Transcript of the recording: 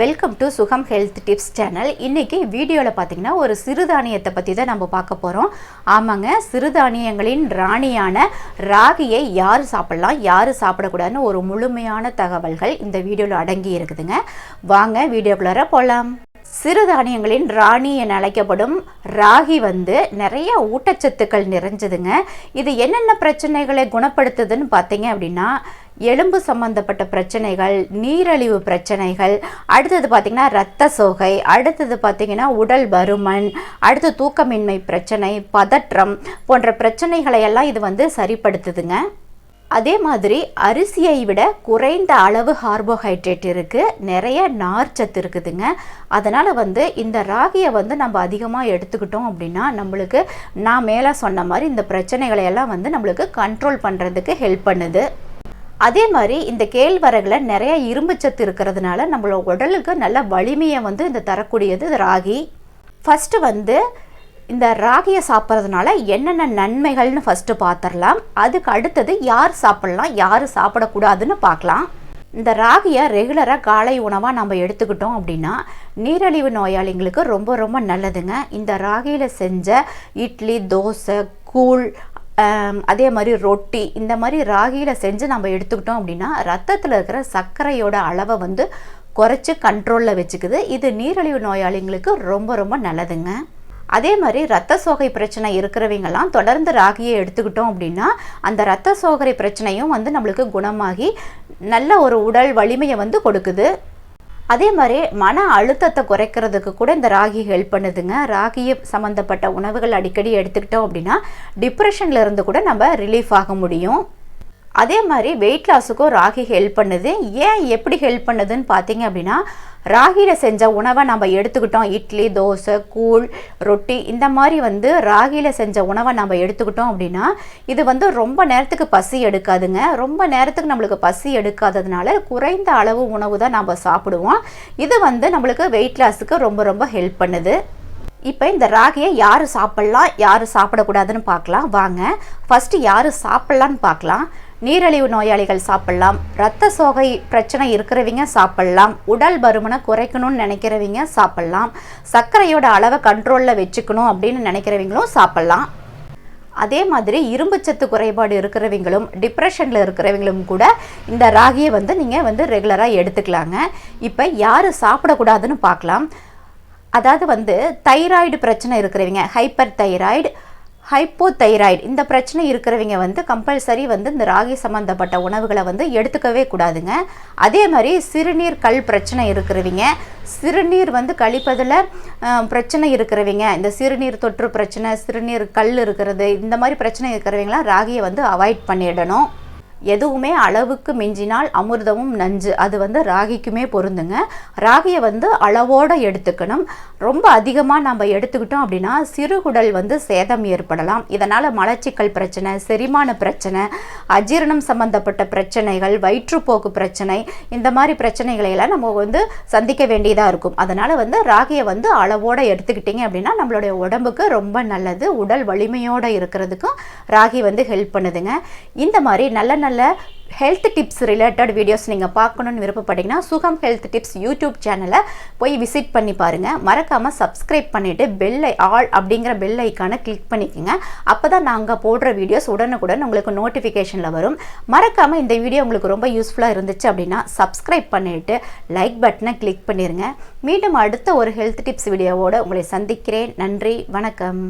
Welcome to Sugam health tips channel இன்றைக்கி வீடியோவில் பார்த்தீங்கன்னா ஒரு சிறுதானியத்தை பற்றி தான் நம்ம பார்க்க போகிறோம் ஆமாங்க சிறுதானியங்களின் ராணியான ராகியை யார் சாப்பிடலாம் யார் சாப்பிடக்கூடாதுன்னு ஒரு முழுமையான தகவல்கள் இந்த வீடியோவில் அடங்கி இருக்குதுங்க. வாங்க வீடியோக்குள்ளார போகலாம் சிறுதானியங்களின் ராணி என அழைக்கப்படும் ராகி வந்து நிறைய ஊட்டச்சத்துக்கள் நிறைஞ்சதுங்க. இது என்னென்ன பிரச்சனைகளை குணப்படுத்துதுன்னு பார்த்தீங்க அப்படின்னா எலும்பு சம்பந்தப்பட்ட பிரச்சனைகள் நீரழிவு பிரச்சனைகள் அடுத்தது பார்த்திங்கன்னா இரத்த சோகை அடுத்தது பார்த்திங்கன்னா உடல் பருமன் அடுத்து தூக்கமின்மை பிரச்சனை பதற்றம் போன்ற பிரச்சனைகளை எல்லாம் இது வந்து சரிப்படுத்துதுங்க. அதே மாதிரி அரிசியை விட குறைந்த அளவு கார்போஹைட்ரேட் இருக்குது நிறைய நார்ச்சத்து இருக்குதுங்க. அதனால் வந்து இந்த ராகியை வந்து நம்ம அதிகமாக எடுத்துக்கிட்டோம் அப்படின்னா நம்மளுக்கு நான் மேலே சொன்ன மாதிரி இந்த பிரச்சனைகளை எல்லாம் வந்து நம்மளுக்கு கண்ட்ரோல் பண்ணுறதுக்கு ஹெல்ப் பண்ணுது. அதே மாதிரி இந்த கேழ்வரகுல நிறைய இரும்புச்சத்து இருக்கிறதுனால நம்மளோட உடலுக்கு நல்ல வலிமையை வந்து இந்த தரக்கூடியது ராகி. ஃபஸ்ட்டு வந்து இந்த ராகியை சாப்பிட்றதுனால என்னென்ன நன்மைகள்னு ஃபஸ்ட்டு பார்த்துடலாம் அதுக்கு அடுத்தது யார் சாப்பிட்லாம் யார் சாப்பிடக்கூடாதுன்னு பார்க்கலாம் இந்த ராகியை ரெகுலராக காலை உணவாக நம்ம எடுத்துக்கிட்டோம் அப்படின்னா நீரிழிவு நோயாளிங்களுக்கு ரொம்ப ரொம்ப நல்லதுங்க. இந்த ராகியில் செஞ்ச இட்லி தோசை கூழ் அதே மாதிரி ரொட்டி இந்த மாதிரி ராகியில் செஞ்சு நம்ம எடுத்துக்கிட்டோம் அப்படின்னா ரத்தத்தில் இருக்கிற சர்க்கரையோட அளவை வந்து குறைச்சி கண்ட்ரோலில் வச்சுக்குது. இது நீரிழிவு நோயாளிங்களுக்கு ரொம்ப ரொம்ப நல்லதுங்க. அதே மாதிரி ரத்த சோகை பிரச்சனை இருக்கிறவங்கெல்லாம் தொடர்ந்து ராகியை எடுத்துக்கிட்டோம் அப்படின்னா அந்த ரத்த சோகை பிரச்சனையும் வந்து நம்மளுக்கு குணமாகி நல்ல ஒரு உடல் வலிமையை வந்து கொடுக்குது. அதே மாதிரி மன அழுத்தத்தை குறைக்கிறதுக்கு கூட இந்த ராகி ஹெல்ப் பண்ணுதுங்க. ராகியை சம்மந்தப்பட்ட உணவுகள் அடிக்கடி எடுத்துக்கிட்டோம் அப்படின்னா டிப்ரெஷனில் இருந்து கூட நம்ம ரிலீஃப் ஆக முடியும். அதே மாதிரி வெயிட் லாஸுக்கும் ராகி ஹெல்ப் பண்ணுது. ஏன் எப்படி ஹெல்ப் பண்ணுதுன்னு பார்த்தீங்க அப்படின்னா ராகியில் செஞ்ச உணவை நம்ம எடுத்துக்கிட்டோம். இட்லி தோசை கூழ் ரொட்டி இந்த மாதிரி வந்து ராகியில் செஞ்ச உணவை நம்ம எடுத்துக்கிட்டோம் அப்படின்னா இது வந்து ரொம்ப நேரத்துக்கு பசி எடுக்காதுங்க. ரொம்ப நேரத்துக்கு நம்மளுக்கு பசி எடுக்காததுனால குறைந்த அளவு உணவு தான் நம்ம சாப்பிடுவோம். இது வந்து நம்மளுக்கு வெயிட் லாஸுக்கு ரொம்ப ரொம்ப ஹெல்ப் பண்ணுது. இப்போ இந்த ராகியை யார் சாப்பிட்லாம் யார் சாப்பிடக்கூடாதுன்னு பார்க்கலாம். வாங்க ஃபஸ்ட்டு யார் சாப்பிட்லான்னு பார்க்கலாம். நீரிழிவு நோயாளிகள் சாப்பிட்லாம். ரத்த சோகை பிரச்சனை இருக்கிறவங்க சாப்பிட்லாம். உடல் பருமனை குறைக்கணும்னு நினைக்கிறவங்க சாப்பிட்லாம். சர்க்கரையோட அளவை கண்ட்ரோலில் வச்சுக்கணும் அப்படின்னு நினைக்கிறவங்களும் சாப்பிட்லாம். அதே மாதிரி இரும்புச்சத்து குறைபாடு இருக்கிறவங்களும் டிப்ரெஷனில் இருக்கிறவங்களும் கூட இந்த ராகியை வந்து நீங்கள் வந்து ரெகுலராக எடுத்துக்கலாங்க. இப்போ யார் சாப்பிடக்கூடாதுன்னு பார்க்கலாம். அதாவது வந்து தைராய்டு பிரச்சனை இருக்கிறவங்க ஹைப்பர் தைராய்டு ஹைப்போ தைராய்டு இந்த பிரச்சனை இருக்கிறவங்க வந்து கம்பல்சரி வந்து இந்த ராகி சம்மந்தப்பட்ட உணவுகளை வந்து எடுத்துக்கவே கூடாதுங்க. அதே மாதிரி சிறுநீர் கல் பிரச்சனை இருக்கிறவங்க சிறுநீர் வந்து கழிப்பதில் பிரச்சனை இருக்கிறவங்க இந்த சிறுநீர் தொற்று பிரச்சனை சிறுநீர் கல் இருக்கிறது இந்த மாதிரி பிரச்சனை இருக்கிறவங்களாம் ராகியை வந்து அவாய்ட் பண்ணிடணும். எதுவுமே அளவுக்கு மிஞ்சினால் அமிர்தமும் நஞ்சு. அது வந்து ராகிக்குமே பொருந்துங்க. ராகியை வந்து அளவோடு எடுத்துக்கணும். ரொம்ப அதிகமாக நம்ம எடுத்துக்கிட்டோம் அப்படின்னா சிறுகுடல் வந்து சேதம் ஏற்படலாம். இதனால் மலச்சிக்கல் பிரச்சனை செரிமான பிரச்சனை அஜீரணம் சம்பந்தப்பட்ட பிரச்சனைகள் வயிற்றுப்போக்கு பிரச்சனை இந்த மாதிரி பிரச்சனைகளை எல்லாம் நம்ம வந்து சந்திக்க வேண்டியதாக இருக்கும். அதனால் வந்து ராகியை வந்து அளவோடு எடுத்துக்கிட்டிங்க அப்படின்னா நம்மளுடைய உடம்புக்கு ரொம்ப நல்லது. உடல் வலிமையோடு இருக்கிறதுக்கும் ராகி வந்து ஹெல்ப் பண்ணுதுங்க. இந்த மாதிரி நல்ல சேனலில் ஹெல்த் டிப்ஸ் ரிலேட்டட் வீடியோஸ் நீங்கள் பார்க்கணுன்னு விருப்பப்பட்டீங்கன்னா சுகம் ஹெல்த் டிப்ஸ் யூடியூப் சேனலை போய் விசிட் பண்ணி பாருங்கள் மறக்காமல் சப்ஸ்கிரைப் பண்ணிவிட்டு பெல்லை ஆல் அப்படிங்கிற பெல் ஐக்கானை கிளிக் பண்ணிக்கோங்க. அப்போ தான் நாங்கள் போடுற வீடியோஸ் உடனுக்குடன் உங்களுக்கு நோட்டிஃபிகேஷனில் வரும். மறக்காமல் இந்த வீடியோ உங்களுக்கு ரொம்ப யூஸ்ஃபுல்லாக இருந்துச்சு அப்படின்னா சப்ஸ்கிரைப் பண்ணிவிட்டு லைக் பட்டனை கிளிக் பண்ணிடுங்க மீண்டும் அடுத்த ஒரு ஹெல்த் டிப்ஸ் வீடியோவோடு உங்களை சந்திக்கிறேன். நன்றி வணக்கம்.